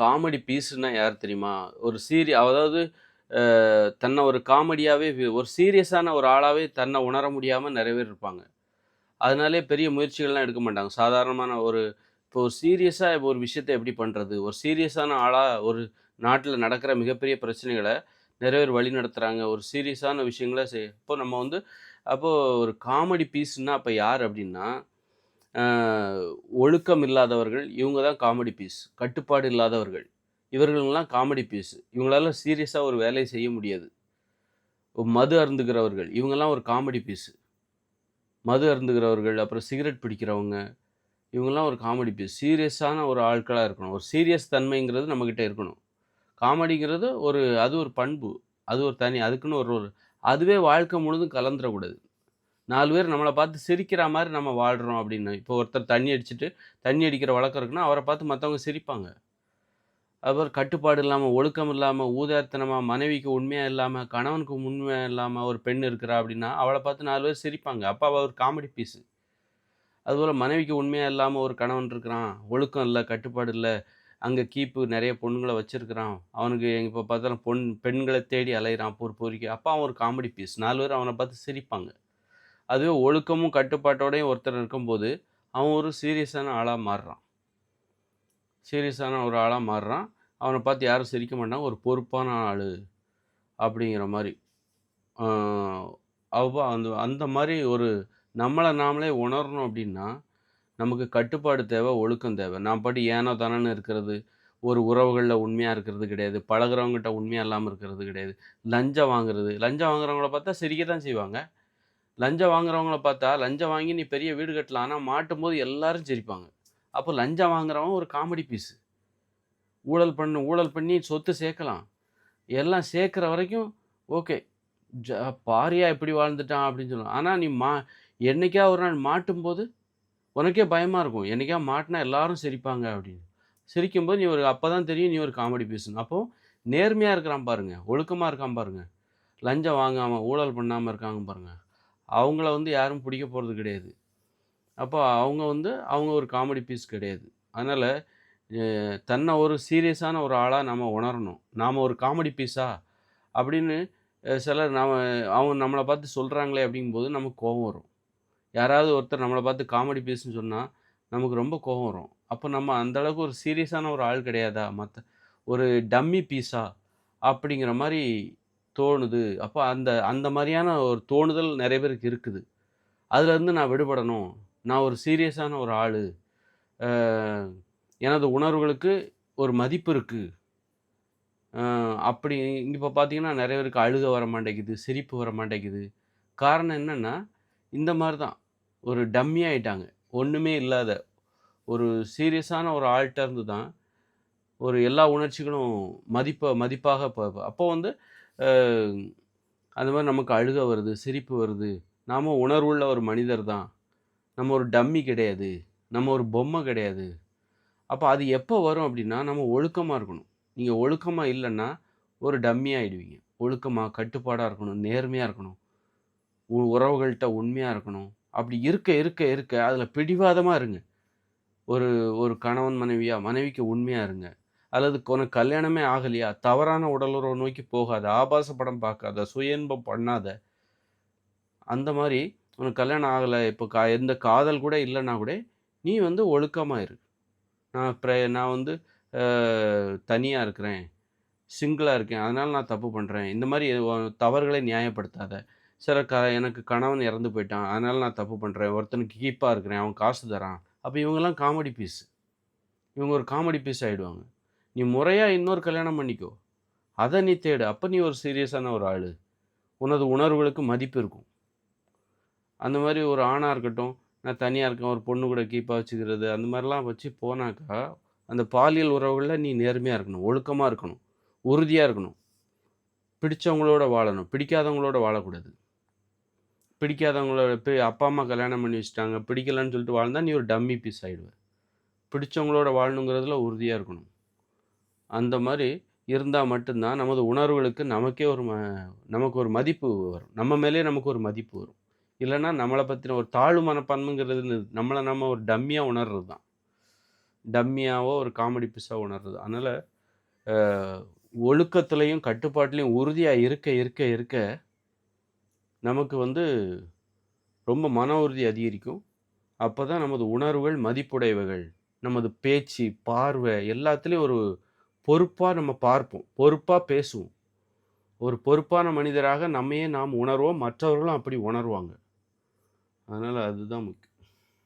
Comedy பீஸ்ன்னா யார் தெரியுமா? ஒரு சீரி அதாவது தன்னை ஒரு காமெடியாகவே ஒரு சீரியஸான ஒரு ஆளாகவே தன்னை உணர முடியாமல் நிறைய பேர் இருப்பாங்க. அதனாலேயே பெரிய முயற்சிகள்லாம் எடுக்க மாட்டாங்க. சாதாரணமான ஒரு இப்போ ஒரு சீரியஸா ஒரு விஷயத்த எப்படி பண்ணுறது ஒரு சீரியஸான ஆளாக ஒரு நாட்டில் நடக்கிற மிகப்பெரிய பிரச்சனைகளை நிறைய பேர் வழி நடத்துகிறாங்க ஒரு சீரியஸான விஷயங்கள செய் இப்போ நம்ம வந்து அப்போது ஒரு காமெடி பீஸுன்னா அப்போ யார் அப்படின்னா, ஒழுக்கம் இல்லாதவர்கள் இவங்க தான் காமெடி பீஸ். கட்டுப்பாடு இல்லாதவர்கள். இவர்கள்லாம் காமெடி பீஸ். இவங்களால சீரியஸாக ஒரு வேலையை செய்ய முடியாது. மது அருந்துகிறவர்கள் இவங்கெல்லாம் ஒரு காமெடி பீஸு மது அருந்துகிறவர்கள், அப்புறம் சிகரெட் பிடிக்கிறவங்க, இவங்கெல்லாம் ஒரு காமெடி பீஸ். சீரியஸான ஒரு ஆட்களாக இருக்கணும். ஒரு சீரியஸ் தன்மைங்கிறது நம்மக்கிட்ட இருக்கணும். காமெடிங்கிறது ஒரு அது ஒரு பண்பு. அது ஒரு தனி அதுக்குன்னு ஒரு ஒரு அதுவே வாழ்க்கை முழுதும் கலந்துடக்கூடாது நாலு பேர் நம்மளை பார்த்து சிரிக்கிற மாதிரி நம்ம வாழ்கிறோம் அப்படின்னு. இப்போ ஒருத்தர் தண்ணி அடிச்சுட்டு, தண்ணி அடிக்கிற வழக்கம் இருக்குன்னா, அவரை பார்த்து மற்றவங்க சிரிப்பாங்க. அப்புறம் கட்டுப்பாடு இல்லாமல் ஒழுக்கம் இல்லாமல் ஊதாரித்தனமா, மனைவிக்கு உண்மையாக இல்லாமல் கணவனுக்கு உண்மையாக இல்லாமல் ஒரு பெண் இருக்கிறா அப்படின்னா, அவளை பார்த்து நாலு பேர் சிரிப்பாங்க. அப்போ அவள் ஒரு காமெடி பீஸு அதுபோல் மனைவிக்கு உண்மையாக இல்லாமல் ஒரு கணவன் இருக்கிறான். ஒழுக்கம் இல்லை கட்டுப்பாடு இல்லை அங்கே கீப்பு நிறைய பொண்ணுங்களை வச்சுருக்கிறான் அவனுக்கு எப்ப பார்த்தாலும் பொன் பெண்களை தேடி அலைகிறான் ஒரு பொறுக்கி. அப்போ அவன் ஒரு காமெடி பீஸ். நாலு பேர் அவனை பார்த்து சிரிப்பாங்க. அதுவே ஒழுக்கமும், கட்டுப்பாட்டோடையும் ஒருத்தர் இருக்கும்போது, அவன் ஒரு சீரியஸான ஆளாக மாறுறான். சீரியஸான ஒரு ஆளாக மாறுறான். அவனை பார்த்து யாரும் சிரிக்க மாட்டாங்க. ஒரு பொறுப்பான ஆள் அப்படிங்கிற மாதிரி அவ்வளோ அந்த அந்த மாதிரி ஒரு நம்மளை நாமளே உணரணும் அப்படின்னா, நமக்கு கட்டுப்பாடு தேவை, ஒழுக்கம் தேவை. நான் பாட்டுக்கு ஏனோ தானோன்னு இருக்கிறது, ஒரு உறவுகளில் உண்மையாக இருக்கிறது கிடையாது. பழகுறவங்ககிட்ட உண்மையாக இல்லாமல் இருக்கிறது கிடையாது. லஞ்சம் வாங்குறது. லஞ்சம் வாங்குறவங்கள பார்த்தா சிரிக்க தான் செய்வாங்க. லஞ்சம் வாங்குறவங்கள பார்த்தா, லஞ்சம் வாங்கி நீ பெரிய வீடு கட்டலாம். ஆனால் மாட்டும் போது எல்லாரும் சிரிப்பாங்க. அப்போ லஞ்சம் வாங்குறவன் ஒரு காமெடி பீஸு ஊழல் பண்ணு ஊழல் பண்ணி சொத்து சேர்க்கலாம். எல்லாம் சேர்க்குற வரைக்கும் ஓகே. ஜ பாரியா எப்படி வாழ்ந்துட்டான் அப்படின்னு சொல்லுவான். ஆனால் நீ மா என்னைக்கா ஒரு நாள் மாட்டும்போது, உனக்கே பயமாக இருக்கும். என்னைக்கா மாட்டினா எல்லாரும் சிரிப்பாங்க அப்படின்னு. சிரிக்கும்போது நீ ஒரு அப்போ தான் தெரியும் நீ ஒரு காமெடி பீஸுன்னு அப்போது நேர்மையாக இருக்கிறான் பாருங்கள் ஒழுக்கமாக இருக்கான் பாருங்கள் லஞ்சம் வாங்காமல் ஊழல் பண்ணாமல் இருக்காங்க பாருங்கள் அவங்கள வந்து யாரும் பிடிக்க போகிறது கிடையாது. அப்போ அவங்க வந்து அவங்க ஒரு காமெடி பீஸ் கிடையாது. அதனால் தன்னை ஒரு சீரியஸான ஒரு ஆளாக நாம் உணரணும். நாம் ஒரு காமெடி பீஸா அப்படின்னு சிலர் நாம் அவங்க நம்மளை பார்த்து சொல்கிறாங்களே அப்படிங்கும்போது நமக்கு கோவம் வரும். யாராவது ஒருத்தர் நம்மளை பார்த்து காமெடி பீஸ்னு சொன்னால் நமக்கு ரொம்ப கோவம் வரும். அப்போ நம்ம அந்தளவுக்கு ஒரு சீரியஸான ஒரு ஆள் கிடையாதா? மற்ற ஒரு டம்மி பீஸா? அப்படிங்கிற மாதிரி தோணுது. அப்போ அந்த அந்த மாதிரியான ஒரு தோணுதல் நிறைய பேருக்கு இருக்குது. அதுலேருந்து நான் விடுபடணும். நான் ஒரு சீரியஸான ஒரு ஆள் எனது உணர்வுகளுக்கு ஒரு மதிப்பு இருக்குது அப்படி இப்போ பார்த்தீங்கன்னா, நிறைய பேருக்கு அழுக வர மாட்டேங்குது, சிரிப்பு வர மாட்டேங்குது. காரணம் என்னென்னா இந்த மாதிரி தான். ஒரு டம்மி ஆகிட்டாங்க ஒன்றுமே இல்லாத, ஒரு சீரியஸான ஒரு ஆள்கிட்ட இருந்து தான், ஒரு எல்லா உணர்ச்சிகளும் மதிப்பை மதிப்பாக ப அப்போ வந்து அது மாதிரி நமக்கு அழுகை வருது, சிரிப்பு வருது. நாம் உணர்வுள்ள ஒரு மனிதர் தான். நம்ம ஒரு டம்மி கிடையாது. நம்ம ஒரு பொம்மை கிடையாது. அப்போ அது எப்போ வரும் அப்படின்னா, நம்ம ஒழுக்கமாக இருக்கணும். நீங்கள் ஒழுக்கமாக இல்லைன்னா ஒரு டம்மியாக ஆகிடுவீங்க ஒழுக்கமாக கட்டுப்பாடாக இருக்கணும், நேர்மையாக இருக்கணும். உ உறவுகள்கிட்ட உண்மையாக இருக்கணும். அப்படி இருக்க இருக்க இருக்க அதில் பிடிவாதமாக இருங்க. ஒரு ஒரு கணவன் மனைவியாக மனைவிக்கு உண்மையாக இருங்க. அல்லது உனக்கு கல்யாணமே ஆகலையா? தவறான உடலுறவு நோக்கி போகாத. ஆபாச படம் பார்க்காத. சுய இன்பம் பண்ணாத. அந்த மாதிரி உனக்கு கல்யாணம் ஆகலை இப்போ கா எந்த காதல் கூட இல்லைன்னா கூட, நீ வந்து ஒழுக்கமாக இரு. நான் ப்ர நான் வந்து தனியாக இருக்கிறேன். சிங்கிளாக இருக்கேன். அதனால் நான் தப்பு பண்ணுறேன் இந்த மாதிரி தவறுகளை நியாயப்படுத்தாத. சில க எனக்கு கணவன் இறந்து போயிட்டான். அதனால் நான் தப்பு பண்ணுறேன் ஒருத்தனுக்கு கீப்பாக இருக்கிறேன். அவன் காசு தரான். அப்போ இவங்கெல்லாம் காமெடி பீஸ். இவங்க ஒரு காமெடி பீஸ் ஆகிடுவாங்க நீ முறையாக இன்னொரு கல்யாணம் பண்ணிக்கோ. அதை நீ தேடு. அப்போ நீ ஒரு சீரியஸான ஒரு ஆள் உனது உணர்வுகளுக்கு மதிப்பு இருக்கும். அந்த மாதிரி ஒரு ஆணாக இருக்கட்டும், நான் தனியாக இருக்கேன். ஒரு பொண்ணு கூட கீப்பாக வச்சுக்கிறது, அந்த மாதிரிலாம் வச்சு போனாக்கா, அந்த பாலியல் உறவுகளில் நீ நேர்மையாக இருக்கணும். ஒழுக்கமாக இருக்கணும். உறுதியாக இருக்கணும். பிடிச்சவங்களோட வாழணும். பிடிக்காதவங்களோட வாழக்கூடாது. பிடிக்காதவங்களோட அப்பா, அம்மா கல்யாணம் பண்ணி வச்சுட்டாங்க. பிடிக்கலன்னு சொல்லிட்டு வாழ்ந்தால் நீ ஒரு டம்மி பீஸ் ஆகிடுவேன் பிடிச்சவங்களோட வாழணுங்கிறதுல உறுதியாக இருக்கணும். அந்த மாதிரி இருந்தால் மட்டும்தான் நமது உணர்வுகளுக்கு நமக்கே ஒரு ம நமக்கு ஒரு மதிப்பு வரும். நம்ம மேலே நமக்கு ஒரு மதிப்பு வரும். இல்லைன்னா நம்மளை பற்றின ஒரு தாழ்வு மனப்பான்மைங்கிறது நம்மளை நம்ம ஒரு டம்மியாக உணர்றது தான். டம்மியாவோ ஒரு காமெடி பீஸா உணர்றது. அதனால் ஒழுக்கத்துலையும் கட்டுப்பாட்டிலையும் உறுதியாக இருக்க, இருக்க, இருக்க நமக்கு வந்து ரொம்ப மன உறுதி அதிகரிக்கும். அப்போ தான் நமது உணர்வுகள் மதிப்புடையவைகள். நமது பேச்சு, பார்வை எல்லாத்துலேயும் ஒரு பொறுப்பாக நம்ம பார்ப்போம். பொறுப்பாக பேசுவோம். ஒரு பொறுப்பான மனிதராக நம்மையே நாம் உணர்வோம். மற்றவர்களும் அப்படி உணர்வாங்க. அதனால் அதுதான் முக்கியம்.